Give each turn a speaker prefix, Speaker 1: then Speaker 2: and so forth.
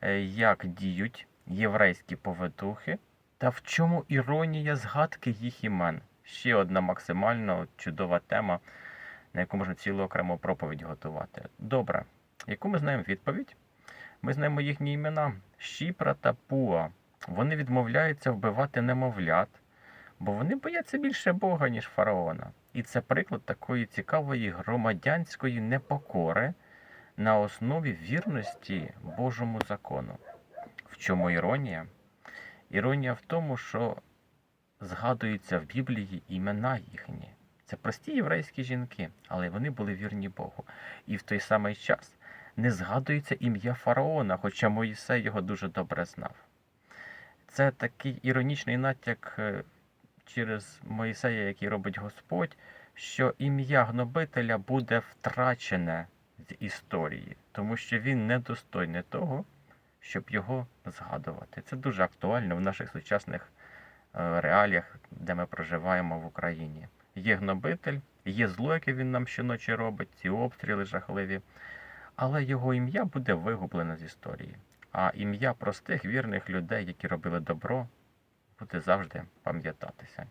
Speaker 1: е, як діють єврейські повитухи та в чому іронія згадки їх імен. Ще одна максимально чудова тема, на яку можна цілу окрему проповідь готувати. Добре, яку ми знаємо відповідь? Ми знаємо їхні імена Щіпра та Пуа. Вони відмовляються вбивати немовлят, бо вони бояться більше Бога, ніж фараона. І це приклад такої цікавої громадянської непокори на основі вірності Божому закону. В чому іронія? Іронія в тому, що згадуються в Біблії імена їхні. Це прості єврейські жінки, але вони були вірні Богу. І в той самий час не згадується ім'я фараона, хоча Моїсей його дуже добре знав. Це такий іронічний натяк е, через Моїсея, який робить Господь, що ім'я гнобителя буде втрачене з історії, тому що він недостойний того, щоб його згадувати. Це дуже актуально в наших сучасних е, реаліях, де ми проживаємо в Україні. Є гнобитель, є зло, яке він нам щоночі робить, ці обстріли жахливі, але його ім'я буде вигублене з історії. А ім'я простих вірних людей, які робили добро, буде завжди пам'ятатися.